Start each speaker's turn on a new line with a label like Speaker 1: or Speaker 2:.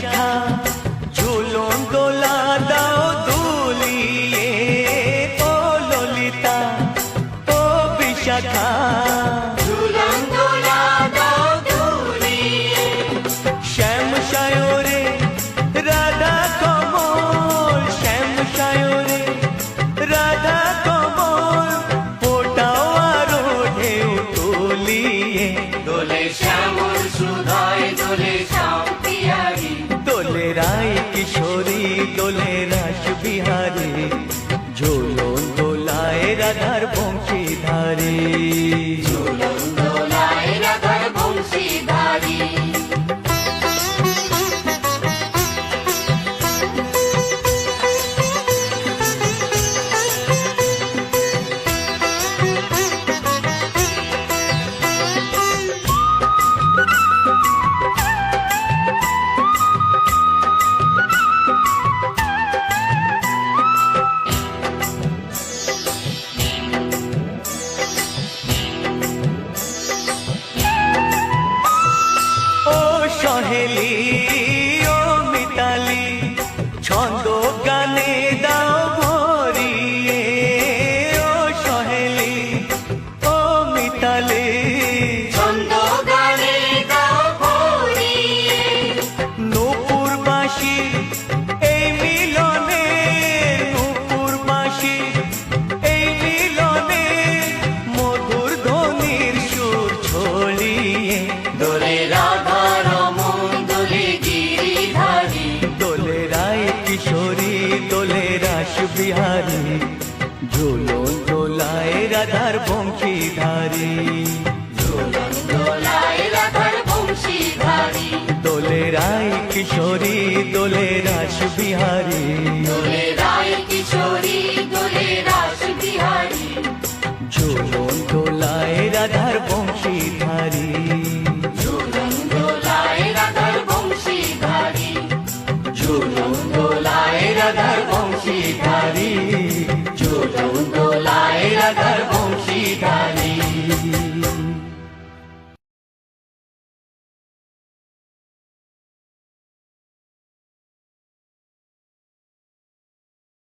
Speaker 1: বিশাখা ঝুলন দোলা দাও দুলিয়ে ও ললিতা ও বিশাখা
Speaker 2: দোলে শ্যামল সুধায় দোলে শ্যাম
Speaker 1: ছন্দ গানে দাও ভরিয়ে ও সহেলি ও মিতালি।
Speaker 2: ছন্দ গানে দাও ভরিয়ে।
Speaker 1: নূপুর বাসি রাস বিহারী ঝুলন ঝোলায় রাধার
Speaker 2: রাধার বংশীধারী।
Speaker 1: দোলে রায় কিশোরী দোলে রাস বিহারী।
Speaker 2: দোলে